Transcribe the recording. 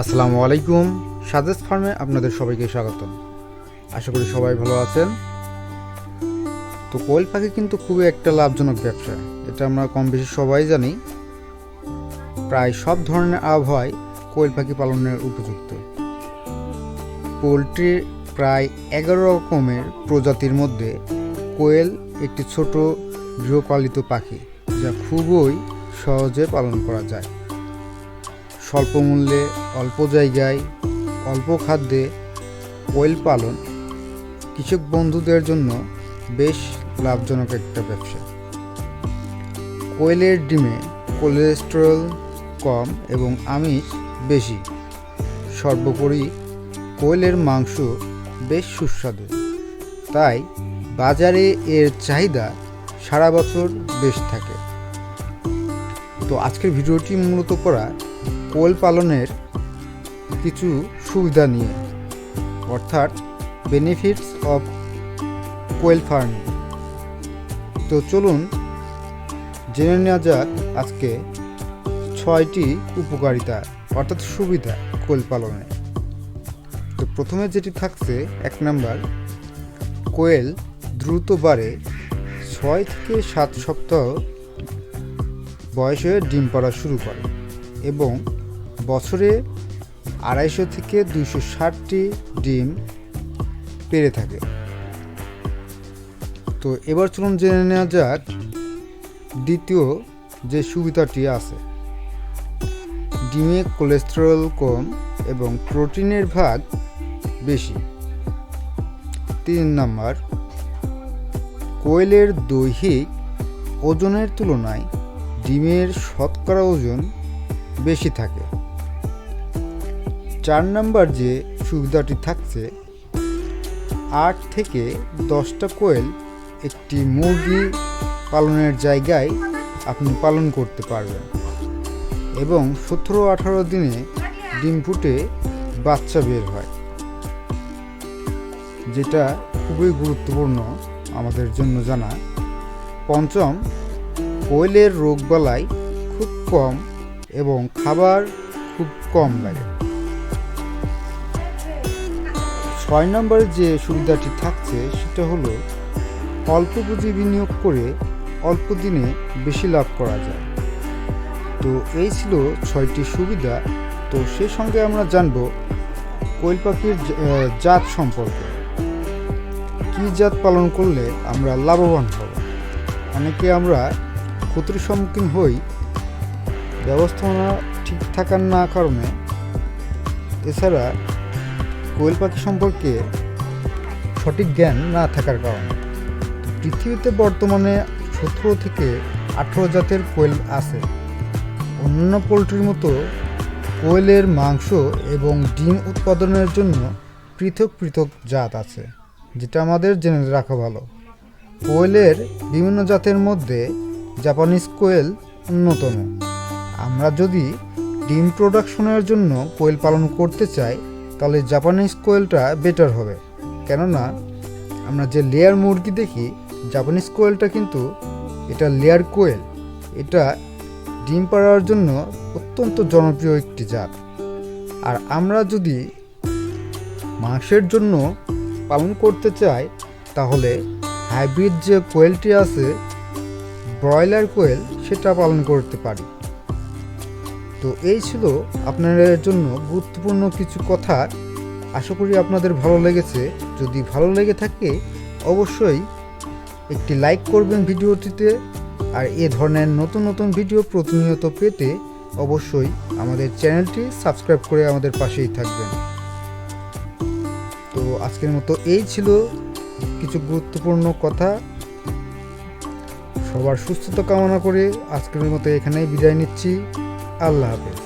আসসালামু আলাইকুম। সাজেস ফার্মে আপনাদের সবাইকে স্বাগতম। আশা করি সবাই ভালো আছেন। তো কোয়েল পাখি কিন্তু খুবই একটা লাভজনক ব্যবসা। এটা আমরা কম বেশি সবাই জানি। প্রায় সব ধরনের আবহাওয়ায় কোয়েল পাখি পালনের উপযুক্ত। পোলট্রির প্রায় এগারো রকমের প্রজাতির মধ্যে কোয়েল একটি ছোট গৃহপালিত পাখি, যা খুবই সহজে পালন করা যায়। স্বল্প মূল্যে, অল্প জায়গায়, অল্প খাদ্যে কোয়েল পালন কৃষক বন্ধুদের জন্য বেশ লাভজনক একটা ব্যবসা। কোয়েলের ডিমে কোলেস্টেরল কম এবং আমিষ বেশি। সর্বোপরি কোয়েলের মাংস বেশ সুস্বাদু। তাই বাজারে এর চাহিদা সারা বছর বেশ থাকে। তো আজকের ভিডিওটি মূলত করা কোয়েল পালনের কিছু সুবিধা নিয়ে, অর্থাৎ বেনিফিটস অফ কোয়েল ফার্মিং তো চলুন জেনে নেওয়া যাক আজকে ছয়টি উপকারিতা, অর্থাৎ সুবিধা কোয়েল পালনে। তো প্রথমে যেটি থাকছে, এক নাম্বার, কোয়েল দ্রুত বাড়ে ছয় থেকে সাত সপ্তাহ বয়সে ডিম পাড়া শুরু করে এবং বছরে আড়াইশো থেকে দুইশো ষাটটি ডিম পেরে থাকে। তো এবার চলুন জেনে নেওয়া যাক দ্বিতীয় যে সুবিধাটি আছে। ডিমে কোলেস্টেরল কম এবং প্রোটিনের ভাগ বেশি। তিন নাম্বার, কোয়েলের দৈহিক ওজনের তুলনায় ডিমের শতকরা ওজন বেশি থাকে। চার নাম্বার যে সুবিধাটি থাকছে, আট থেকে দশটা কোয়েল একটি মুরগি পালনের জায়গায় আপনি পালন করতে পারবেন এবং সতেরো আঠারো দিনে ডিম ফুটে বাচ্চা বের হয়, যেটা খুবই গুরুত্বপূর্ণ আমাদের জন্য জানা। পঞ্চম, কোয়েলের রোগবালাই খুব কম এবং খাবার খুব কম লাগে। ছয় নম্বরে যে সুবিধাটি থাকছে, সেটা হলো অল্প পুঁজি বিনিয়োগ করে অল্প দিনে বেশি লাভ করা যায়। তো এই ছিল ছয়টি সুবিধা। তো সে সঙ্গে আমরা জানব কোয়েল পাখির জাত সম্পর্কে। কী জাত পালন করলে আমরা লাভবান হব? অনেকে আমরা ক্ষতির সম্মুখীন হই, ব্যবস্থাপনা ঠিক থাকার না কারণে। এছাড়া কোয়েল পাখি সম্পর্কে সঠিক জ্ঞান না থাকার কারণে। পৃথিবীতে বর্তমানে সতেরো থেকে আঠেরো জাতের কোয়েল আছে। অন্যান্য পোলট্রির মতো কোয়েলের মাংস এবং ডিম উৎপাদনের জন্য পৃথক পৃথক জাত আছে, যেটা আমাদের জেনে রাখা ভালো। কোয়েলের বিভিন্ন জাতের মধ্যে জাপানিজ কোয়েল অন্যতম। আমরা যদি ডিম প্রোডাকশনের জন্য কোয়েল পালন করতে চাই তাহলে জাপানিজ কোয়েলটা বেটার হবে। কেননা, আমরা যে লেয়ার মুরগি দেখি জাপানিজ কোয়েলটা কিন্তু এটা লেয়ার কোয়েল এটা ডিম পাড়ার জন্য অত্যন্ত জনপ্রিয় একটি জাত। আর আমরা যদি মাংসের জন্য পালন করতে চাই, তাহলে হাইব্রিড যে কোয়েলটি আছে ব্রয়লার কোয়েল সেটা পালন করতে পারি। তো এই ছিল আপনাদের জন্য গুরুত্বপূর্ণ কিছু কথা। আশা করি আপনাদের ভালো লেগেছে। যদি ভালো লেগে থাকে, অবশ্যই একটি লাইক করবেন ভিডিওটিতে। আর এ ধরনের নতুন নতুন ভিডিও প্রতিনিয়ত পেতে অবশ্যই আমাদের চ্যানেলটি সাবস্ক্রাইব করে আমাদের পাশেই থাকবেন। তো আজকের মতো এই ছিল কিছু গুরুত্বপূর্ণ কথা। সবার সুস্থতা কামনা করে আজকের মতো এখানেই বিদায় নিচ্ছি। আল্লাহ হাফেজ